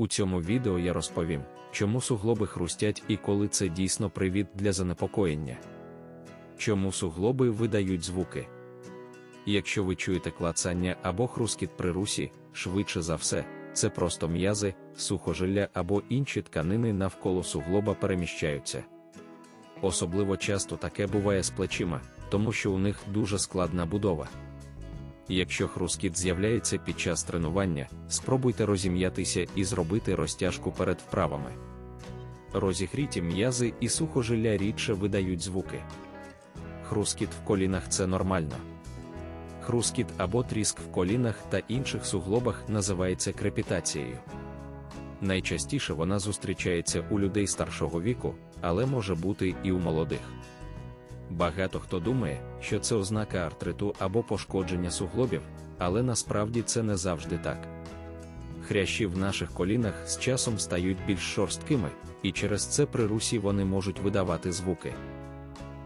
У цьому відео я розповім, чому суглоби хрустять і коли це дійсно привід для занепокоєння. Чому суглоби видають звуки? Якщо ви чуєте клацання або хрускіт при русі, швидше за все, це просто м'язи, сухожилля або інші тканини навколо суглоба переміщаються. Особливо часто таке буває з плечима, тому що у них дуже складна будова. Якщо хрускіт з'являється під час тренування, спробуйте розім'ятися і зробити розтяжку перед вправами. Розігріті м'язи і сухожилля рідше видають звуки. Хрускіт в колінах це нормально. Хрускіт або тріск в колінах та інших суглобах називається крепітацією. Найчастіше вона зустрічається у людей старшого віку, але може бути і у молодих. Багато хто думає, що це ознака артриту або пошкодження суглобів, але насправді це не завжди так. Хрящі в наших колінах з часом стають більш шорсткими, і через це при русі вони можуть видавати звуки.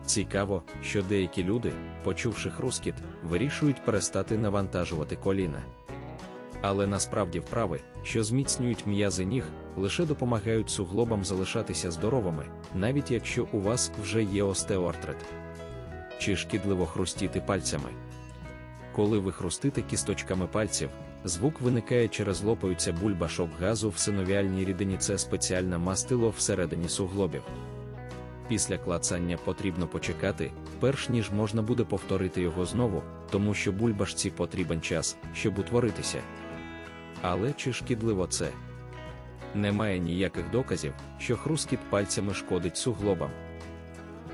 Цікаво, що деякі люди, почувши хрускіт, вирішують перестати навантажувати коліна. Але насправді вправи, що зміцнюють м'язи ніг, лише допомагають суглобам залишатися здоровими, навіть якщо у вас вже є остеоартрит. Чи шкідливо хрустіти пальцями? Коли ви хрустите кісточками пальців, звук виникає через лопаються бульбашок газу в синовіальній рідині. Це спеціальне мастило всередині суглобів. Після клацання потрібно почекати, перш ніж можна буде повторити його знову, тому що бульбашці потрібен час, щоб утворитися. Але чи шкідливо це? Немає ніяких доказів, що хрускіт пальцями шкодить суглобам.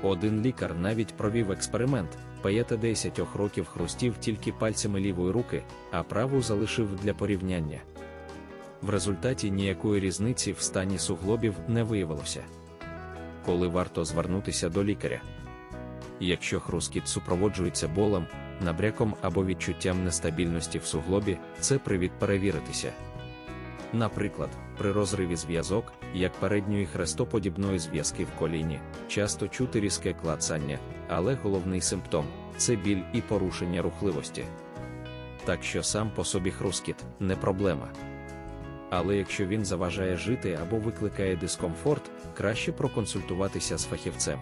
Один лікар навіть провів експеримент, паєта 10 років хрустів тільки пальцями лівої руки, а праву залишив для порівняння. В результаті ніякої різниці в стані суглобів не виявилося. Коли варто звернутися до лікаря. Якщо хрускіт супроводжується болем, набряком або відчуттям нестабільності в суглобі, це привід перевіритися. Наприклад, при розриві зв'язок, як передньої хрестоподібної зв'язки в коліні, часто чути різке клацання, але головний симптом це біль і порушення рухливості. Так що сам по собі хрускіт не проблема. Але якщо він заважає жити або викликає дискомфорт, краще проконсультуватися з фахівцем.